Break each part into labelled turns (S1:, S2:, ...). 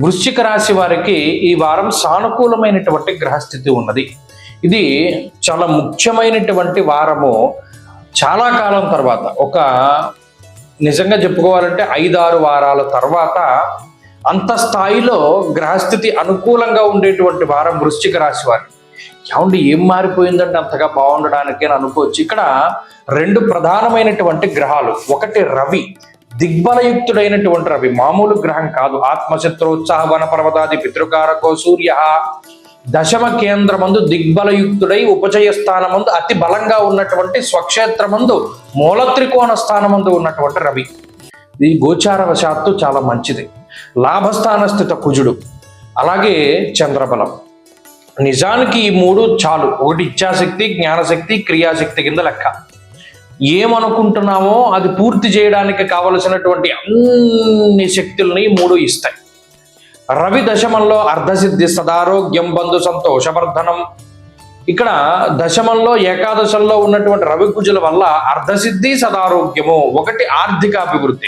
S1: వృశ్చిక రాశి వారికి ఈ వారం సానుకూలమైనటువంటి గ్రహస్థితి ఉన్నది. ఇది చాలా ముఖ్యమైనటువంటి వారము చాలా కాలం తర్వాత. ఒక నిజంగా చెప్పుకోవాలంటే ఐదారు వారాల తర్వాత అంత స్థాయిలో గ్రహస్థితి అనుకూలంగా ఉండేటువంటి వారం వృశ్చిక రాశి వారి. ఏమండి ఏం మారిపోయిందంటే అంతగా బాగుండడానికి అని అనుకోవచ్చు. ఇక్కడ రెండు ప్రధానమైనటువంటి గ్రహాలు. ఒకటి రవి. దిగ్బలయుక్తుడైనటువంటి రవి. మామూలు గ్రహం కాదు. ఆత్మశత్రోత్సాహ వన పర్వతాది పితృకారకో సూర్య. దశమ కేంద్రమందు దిగ్బలయుక్తుడై ఉపచయ స్థానమందు అతి బలంగా ఉన్నటువంటి స్వక్షేత్రమందు మూల త్రికోణ స్థానమందు ఉన్నటువంటి రవి. ఇది గోచారవశాత్తు చాలా మంచిది. లాభస్థాన స్థిత కుజుడు. అలాగే చంద్రబలం. నిజానికి ఈ మూడు చాలు. ఒకటి ఇచ్ఛాశక్తి జ్ఞానశక్తి క్రియాశక్తి కింద లెక్క. ఏమనుకుంటున్నామో అది పూర్తి చేయడానికి కావలసినటువంటి అన్ని శక్తుల్ని మూడు ఇస్తాయి. రవి దశమంలో అర్ధసిద్ధి సదారోగ్యం బంధు సంతోషవర్ధనం. ఇక్కడ దశమంలో ఏకాదశంలో ఉన్నటువంటి రవి కుజుల వల్ల అర్ధసిద్ధి సదారోగ్యము ఒకటి ఆర్థిక అభివృద్ధి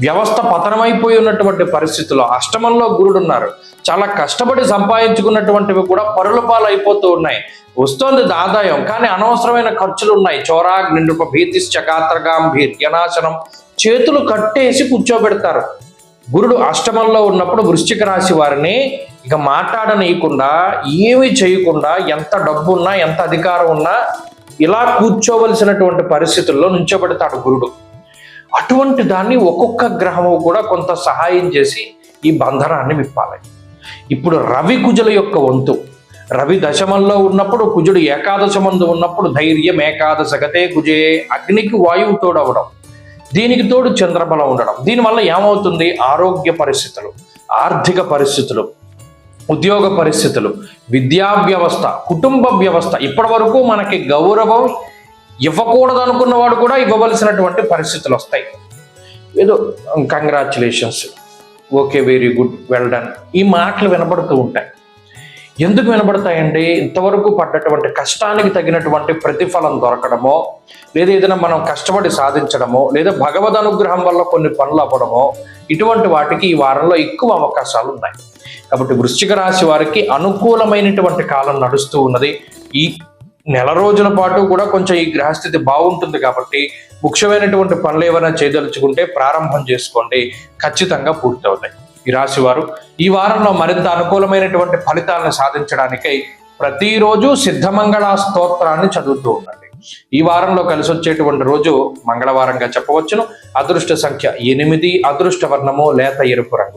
S1: వ్యవస్థ పతనమైపోయి ఉన్నటువంటి పరిస్థితుల్లో అష్టమంలో గురుడు ఉన్నారు. చాలా కష్టపడి సంపాదించుకున్నటువంటివి కూడా పరుల పాలు అయిపోతూ ఉన్నాయి. వస్తోంది ఆదాయం కానీ అనవసరమైన ఖర్చులు ఉన్నాయి. చోరాగ్నిండుప భీతిశ్చకాత్రగాంభీర్యనాశనం చేతులు కట్టేసి కూర్చోబెడతారు. గురుడు అష్టమంలో ఉన్నప్పుడు వృశ్చిక రాశి వారిని ఇక మాట్లాడనీయకుండా ఏమి చేయకుండా ఎంత డబ్బు ఉన్నా ఎంత అధికారం ఉన్నా ఇలా కూర్చోవలసినటువంటి పరిస్థితుల్లో నుంచోబెడతాడు గురుడు. అటువంటి దాన్ని ఒక్కొక్క గ్రహము కూడా కొంత సహాయం చేసి ఈ బంధనాన్ని విప్పాలి. ఇప్పుడు రవి కుజుల యొక్క వంతు. రవి దశమంలో ఉన్నప్పుడు కుజుడు ఏకాదశమందు ఉన్నప్పుడు ధైర్యం ఏకాదశ గతే కుజే అగ్నికి వాయువు తోడవడం. దీనికి తోడు చంద్రబలం ఉండడం. దీనివల్ల ఏమవుతుంది? ఆరోగ్య పరిస్థితులు ఆర్థిక పరిస్థితులు ఉద్యోగ పరిస్థితులు విద్యా వ్యవస్థ కుటుంబ వ్యవస్థ. ఇప్పటి వరకు మనకి గౌరవం ఇవ్వకూడదు అనుకున్న వాడు కూడా ఇవ్వవలసినటువంటి పరిస్థితులు వస్తాయి. ఏదో congratulations okay very good well done ఈ మాటలు వినబడుతూ ఉంటాయి. ఎందుకు వినబడతాయండి? ఇంతవరకు పడ్డటువంటి కష్టానికి తగినటువంటి ప్రతిఫలం దొరకడమో లేదా ఏదైనా మనం కష్టపడి సాధించడమో లేదా భగవద్ అనుగ్రహం వల్ల కొన్ని పనులు అవ్వడమో ఇటువంటి వాటికి ఈ వారంలో ఎక్కువ అవకాశాలు ఉన్నాయి. కాబట్టి వృశ్చిక రాశి వారికి అనుకూలమైనటువంటి కాలం నడుస్తూ ఉన్నది. ఈ నెల రోజుల పాటు కూడా కొంచెం ఈ గ్రహస్థితి బాగుంటుంది కాబట్టి ముఖ్యమైనటువంటి పనులు ఏమైనా చేయదలుచుకుంటే ప్రారంభం చేసుకోండి. ఖచ్చితంగా పూర్తవుతాయి. ఈ రాశి వారు ఈ వారంలో మరింత అనుకూలమైనటువంటి ఫలితాలను సాధించడానికై ప్రతిరోజు సిద్ధమంగళ స్తోత్రాన్ని చదువుతూ ఉండండి. ఈ వారంలో కలిసి వచ్చేటువంటి రోజు మంగళవారంగా చెప్పవచ్చును. అదృష్ట సంఖ్య ఎనిమిది అదృష్ట వర్ణము లేత ఎరుపు రంగు.